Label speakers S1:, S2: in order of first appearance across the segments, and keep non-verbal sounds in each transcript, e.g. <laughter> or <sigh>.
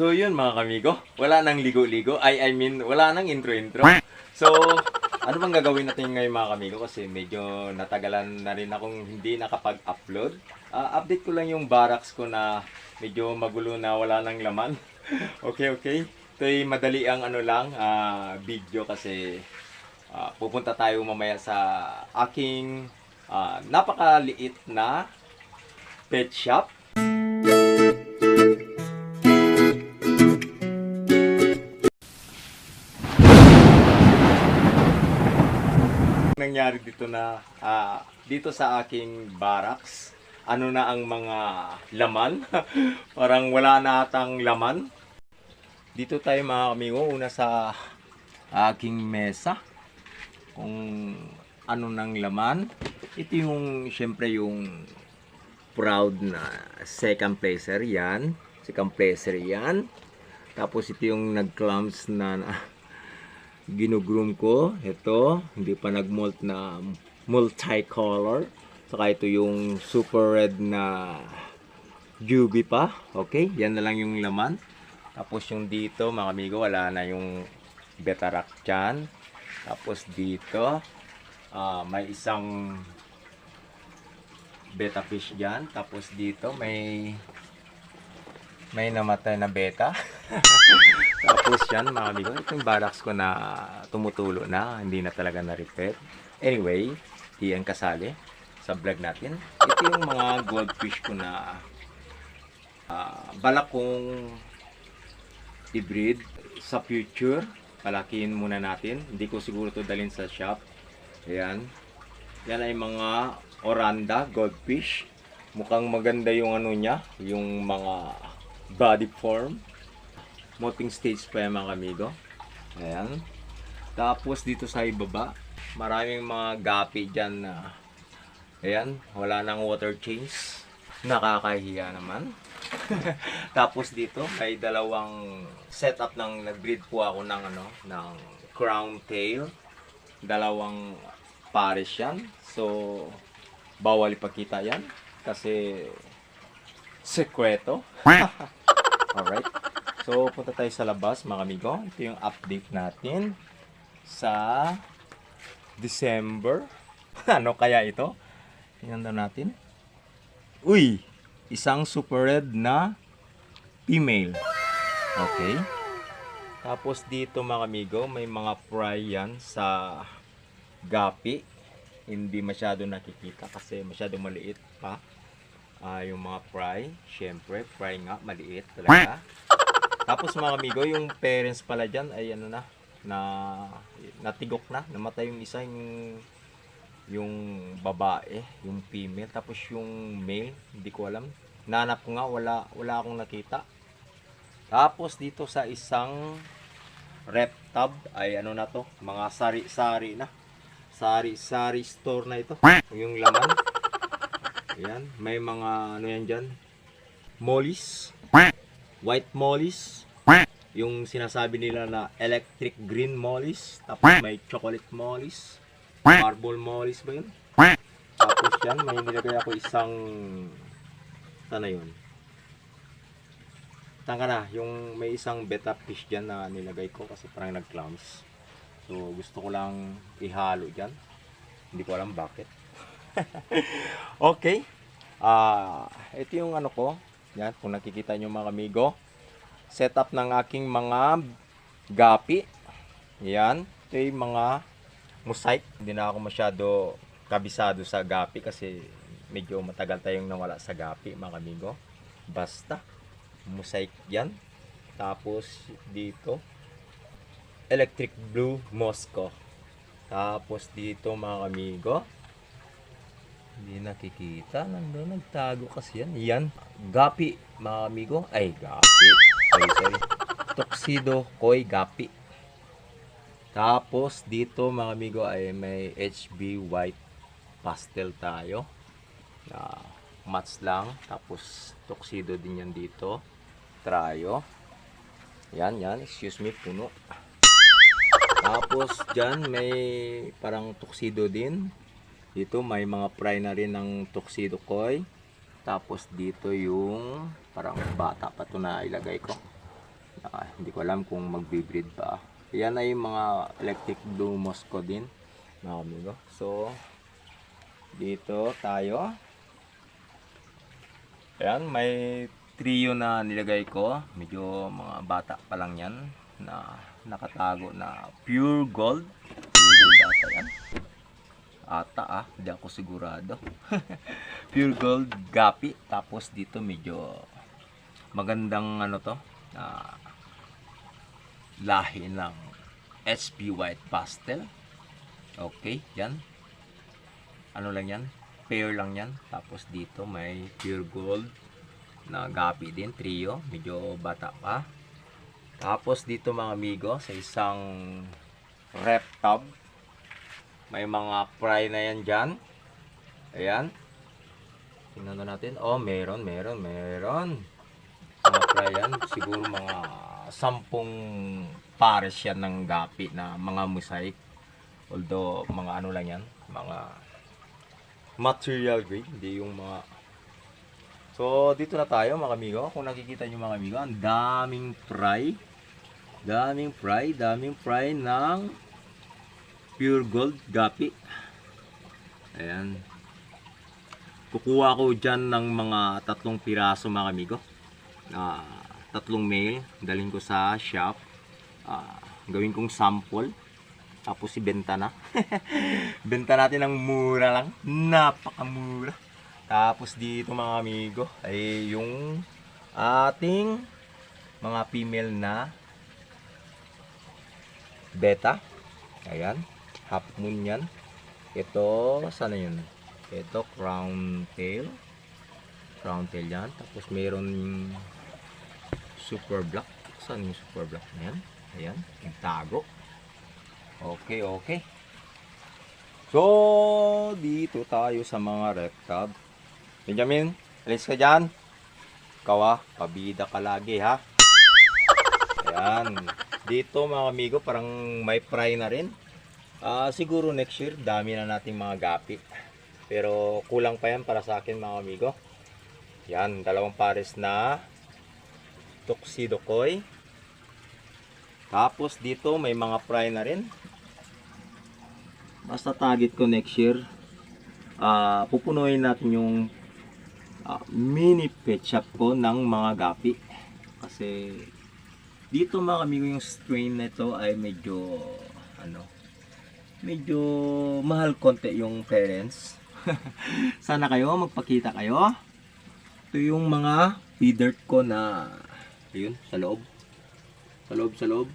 S1: So yun mga kamigo, wala nang ligo-ligo. I, I mean, wala nang intro-intro. So, ano bang gagawin natin ngayon mga kamigo? Kasi medyo natagalan na rin akong hindi nakapag-upload. Ah, update ko lang yung barracks ko na medyo magulo na wala nang laman. <laughs> okay, okay. Ito'y madali ang ano lang, ah, video kasi ah, pupunta tayo mamaya sa aking ah, napakaliit na pet shop. Nangyari dito na ah, dito sa aking barracks ano na ang mga laman? <laughs> Parang wala na atang laman. Dito tayo mga kamigo una sa aking mesa. Kung ano nang laman. Ito yung syempre yung proud na second placer yan. Second placer yan. Tapos ito yung nag-clumps na, na ginugroom ko. Ito, hindi pa nag-molt na multicolor. Saka ito yung super red na Juby pa. Okay, yan na lang yung laman. Tapos yung dito, mga amigo, wala na yung betarak dyan. Tapos dito, ah, may isang beta fish dyan. Tapos dito, may may namatay na beta. <laughs> Tapos yan, mga amigo, ito yung barracks ko na tumutulo na, hindi na talaga na-repair. Anyway, iyan kasali sa vlog natin. Ito yung mga goldfish ko na ah, balak kong i-breed sa future. Palakihin muna natin. Hindi ko siguro to dalhin sa shop. Ayan. Yan ay mga oranda goldfish. Mukhang maganda yung ano niya, yung mga body form molting stage pa yan mga amigo. Ayan. Tapos dito sa ibaba, maraming mga gapi dyan na ayan, wala nang water change. Nakakahiya naman. <laughs> Tapos dito, may dalawang setup ng nag-breed po ako ng ano, ng crown tail. Dalawang pares yan. So, bawal ipakita yan kasi sekreto. <laughs> Alright. So, punta tayo sa labas, mga amigo. Ito yung update natin sa December. <laughs> ano kaya ito? Tingnan daw natin. Uy! Isang super red na female. Okay. Tapos dito, mga amigo, may mga fry yan sa gapi. Hindi masyado nakikita kasi masyado maliit pa. Ah, yung mga fry, syempre, fry nga, maliit talaga. <laughs> Tapos mga amigo, yung parents pala dyan ay ano na, na natigok na, namatay yung isa yung yung babae, yung female, tapos yung male, hindi ko alam. Nanap ko nga, wala, wala akong nakita. Tapos dito sa isang rep tub, ay ano na to, mga sari-sari na. Sari-sari store na ito. Yung laman. Ayan, may mga ano yan dyan. Mollies. White mollies. Yung sinasabi nila na electric green mollies. Tapos may chocolate mollies. Marble mollies ba yun? Tapos yan, may nilagay ako isang... Sana yun? Tanga na, yung may isang beta fish dyan na nilagay ko kasi parang nag-clumps. So gusto ko lang ihalo dyan. Hindi ko alam bakit. <laughs> okay. Ah, ito yung ano ko. Yan, kung nakikita nyo mga amigo. Setup ng aking mga gapi. Yan. Ito yung mga mosaic. Hindi na ako masyado kabisado sa gapi kasi medyo matagal tayong nawala sa gapi mga amigo. Basta. Mosaic yan. Tapos dito. Electric Blue Moscow. Tapos dito mga amigo. Hindi nakikita. Nandun, nagtago kasi yan. Yan. Gapi, mga amigo. Ay, gapi. Sorry, sorry. Tuxedo Koi Gapi. Tapos, dito, mga amigo, ay may HB White Pastel tayo. Na match lang. Tapos, tuxedo din yan dito. Trayo. Yan, yan. Excuse me, puno. Tapos, dyan, may parang tuxedo din. Dito may mga fry na rin ng tuxedo koi. Tapos dito yung parang bata pa to na ilagay ko. Ah, hindi ko alam kung magbe-breed pa. Yan ay mga electric blue Moscow din, mga amigo. So, dito tayo. Ayan, may trio na nilagay ko. Medyo mga bata pa lang yan na nakatago na pure gold. Pure gold ata yan. Ata ah, hindi ako sigurado. <laughs> pure gold gapi. Tapos dito medyo magandang ano to. na lahi ng SB White Pastel. Okay, yan. Ano lang yan? Pair lang yan. Tapos dito may pure gold na gapi din, trio. Medyo bata pa. Tapos dito mga amigo, sa isang rep tub, may mga fry na yan dyan. Ayan. Tingnan na natin. Oh, meron, meron, meron. Mga fry yan. Siguro mga sampung pares yan ng gapi na mga mosaic. Although, mga ano lang yan. Mga material grade. Hindi yung mga So, dito na tayo mga amigo. Kung nakikita nyo mga amigo, ang daming fry. Daming fry, daming fry ng pure gold gapi. Ayan. Kukuha ko dyan ng mga tatlong piraso mga amigo. Ah, tatlong mail. Dalhin ko sa shop. Ah, gawin kong sample. Tapos ibenta na. <laughs> Benta natin ng mura lang. Napakamura. Tapos dito mga amigo ay yung ating mga female na beta. Ayan. Half moon yan. Ito, sana yun? Ito, crown tail. Crown tail yan. Tapos meron super black. Saan yung super black na yan? Ayan. Nagtago. Okay, okay. So, dito tayo sa mga rectab. Benjamin, alis ka dyan. Ikaw ah, pabida ka lagi ha. Ayan. Dito mga amigo, parang may fry na rin. Ah, siguro next year, dami na nating mga gapi. Pero kulang pa yan para sa akin mga amigo. Yan, dalawang pares na tuxedo koi. Tapos dito may mga fry na rin. Basta target ko next year, ah pupunuin natin yung ah, mini pet shop ko ng mga gapi. Kasi dito mga amigo yung strain na ito ay medyo ano medyo mahal konti yung parents. <laughs> Sana kayo magpakita kayo. Ito yung mga feeder ko na ayun sa loob. Sa loob sa loob.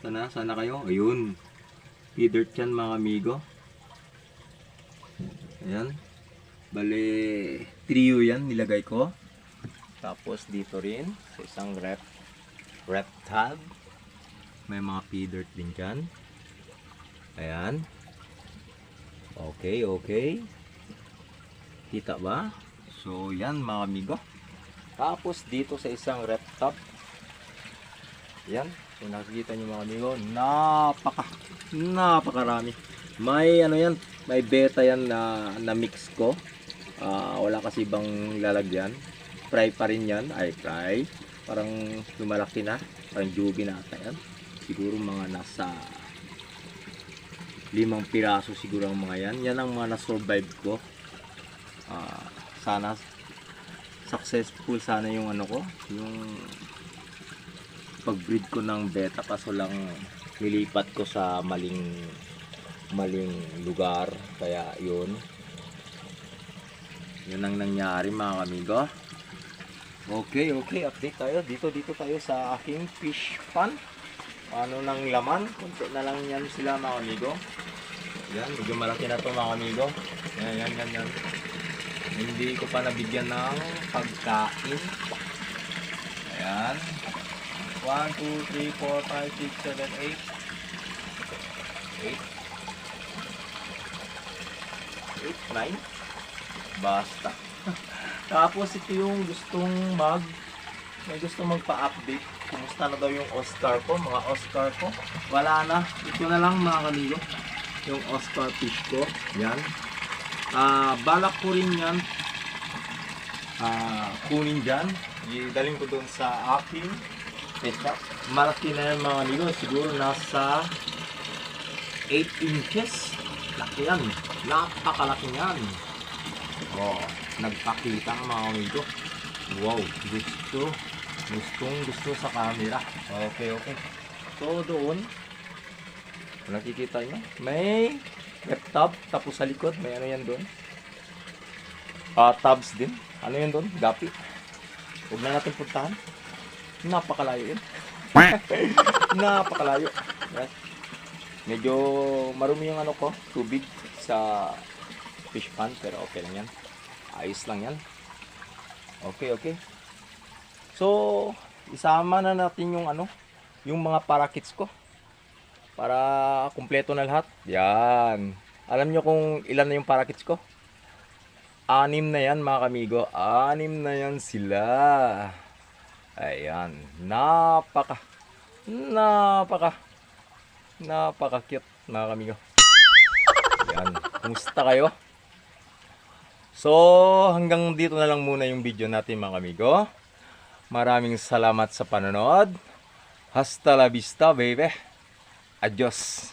S1: Sana sana kayo. Ayun. Feeder yan mga amigo. Ayan. Bale, trio yan nilagay ko. Tapos dito rin, sa isang rep, rep tab. May mga feeder din dyan. Ayan. Okay, okay. Kita ba? So, yan mga amigo. Tapos dito sa isang rep top. Yan. Kung nakikita nyo mga amigo, napaka, napakarami. May ano yan, may beta yan na, na mix ko. Ah, wala kasi ibang lalagyan. Fry pa rin yan. Ay, fry. Parang lumalaki na. Parang jubi na ata yan. Siguro mga nasa limang piraso siguro ang mga yan. Yan ang mga na-survive ko. Ah, sana successful sana yung ano ko. Yung pag-breed ko ng beta kaso lang nilipat ko sa maling maling lugar kaya yun yun ang nangyari mga kamigo okay okay update tayo dito dito tayo sa aking fish pan ano nang laman? Kunti na lang yan sila mga kamigo yan medyo malaki na to mga kamigo yan yan yan yan. Hindi ko pa nabigyan ng pagkain. Ayan. 1, 2, 3, 4, 5, 6, 7, 8 8 8, 9 Basta. <laughs> Tapos ito yung gustong mag May gusto magpa-update Kumusta na daw yung Oscar ko Mga Oscar ko Wala na Ito na lang mga kanigo Yung Oscar fish ko Yan Ah, Balak ko rin yan ah, Kunin dyan Idalhin ko doon sa aking Ketchup. Malaki na yan mga amigo. Siguro nasa 8 inches. Laki yan. Napakalaki yan. Oh, nagpakita mga amigo. Wow, gusto. Gustong gusto sa camera. Okay, okay. So, doon. Kung nakikita nyo, may laptop. Tapos sa likod, may ano yan doon. Ah, tabs din. Ano yun doon? Gapi. Huwag na natin puntahan. Napakalayo yun. <laughs> Napakalayo. Yes. Medyo marumi yung ano ko, tubig sa fish pan, pero okay lang yan. Ayos lang yan. Okay, okay. So, isama na natin yung ano, yung mga parakits ko. Para kumpleto na lahat. Yan. Alam nyo kung ilan na yung parakits ko? Anim na yan mga kamigo. Anim na yan sila. Ayan. Napaka. Napaka. Napaka cute mga kamigo. Ayan. Kumusta kayo? So, hanggang dito na lang muna yung video natin mga kamigo. Maraming salamat sa panonood. Hasta la vista, baby. Adios.